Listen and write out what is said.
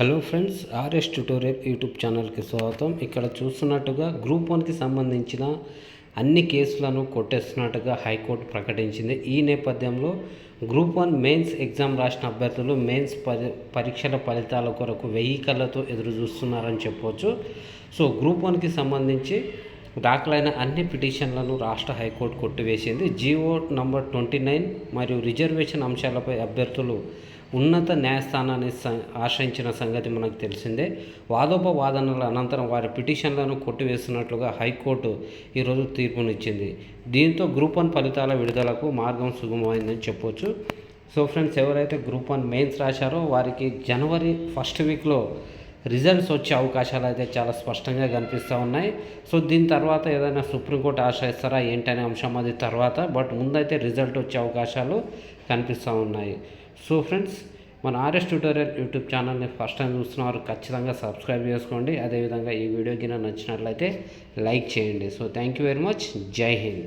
Hello friends RS tutorial YouTube ఛానల్కి స్వాగతం. ఇక్కడ చూస్తున్నట్టుగా గ్రూప్ వన్కి సంబంధించిన అన్ని కేసులను కొట్టేస్తున్నట్టుగా హైకోర్టు ప్రకటించింది. ఈ నేపథ్యంలో గ్రూప్ వన్ మెయిన్స్ ఎగ్జామ్ రాసిన అభ్యర్థులు మెయిన్స్ పరి పరీక్షల ఫలితాల కొరకు వెయ్యి కళ్ళతో ఎదురు చూస్తున్నారని చెప్పవచ్చు సో గ్రూప్ వన్కి సంబంధించి దాఖలైన అన్ని పిటిషన్లను రాష్ట్ర హైకోర్టు కొట్టివేసింది. జీవో నంబర్ ట్వంటీ నైన్ మరియు రిజర్వేషన్ అంశాలపై అభ్యర్థులు ఉన్నత న్యాయస్థానాన్ని ఆశ్రయించిన సంగతి మనకు తెలిసిందే. వాదోపవాదనల అనంతరం వారి పిటిషన్లను కొట్టివేస్తున్నట్లుగా హైకోర్టు ఈరోజు తీర్పునిచ్చింది. దీంతో గ్రూప్ వన్ ఫలితాల విడుదలకు మార్గం సుగమమైందని చెప్పొచ్చు. సో ఫ్రెండ్స్ ఎవరైతే గ్రూప్ వన్ మెయిన్స్ రాశారో వారికి జనవరి ఫస్ట్ వీక్లో రిజల్ట్స్ వచ్చే అవకాశాలు అయితే చాలా స్పష్టంగా కనిపిస్తూ ఉన్నాయి. సో దీని తర్వాత ఏదైనా సుప్రీంకోర్టు ఆశ్రయిస్తారా ఏంటనే అంశం అది తర్వాత బట్ ముందైతే రిజల్ట్ వచ్చే అవకాశాలు కనిపిస్తూ ఉన్నాయి. సో ఫ్రెండ్స్ మన ఆర్ఎస్ ట్యూటోరియల్ యూట్యూబ్ ఛానల్ని ఫస్ట్ టైం చూస్తున్నవారు ఖచ్చితంగా సబ్స్క్రైబ్ చేసుకోండి. అదేవిధంగా ఈ వీడియో కింద నచ్చినట్లయితే లైక్ చేయండి. So thank you very much. Jai Hind.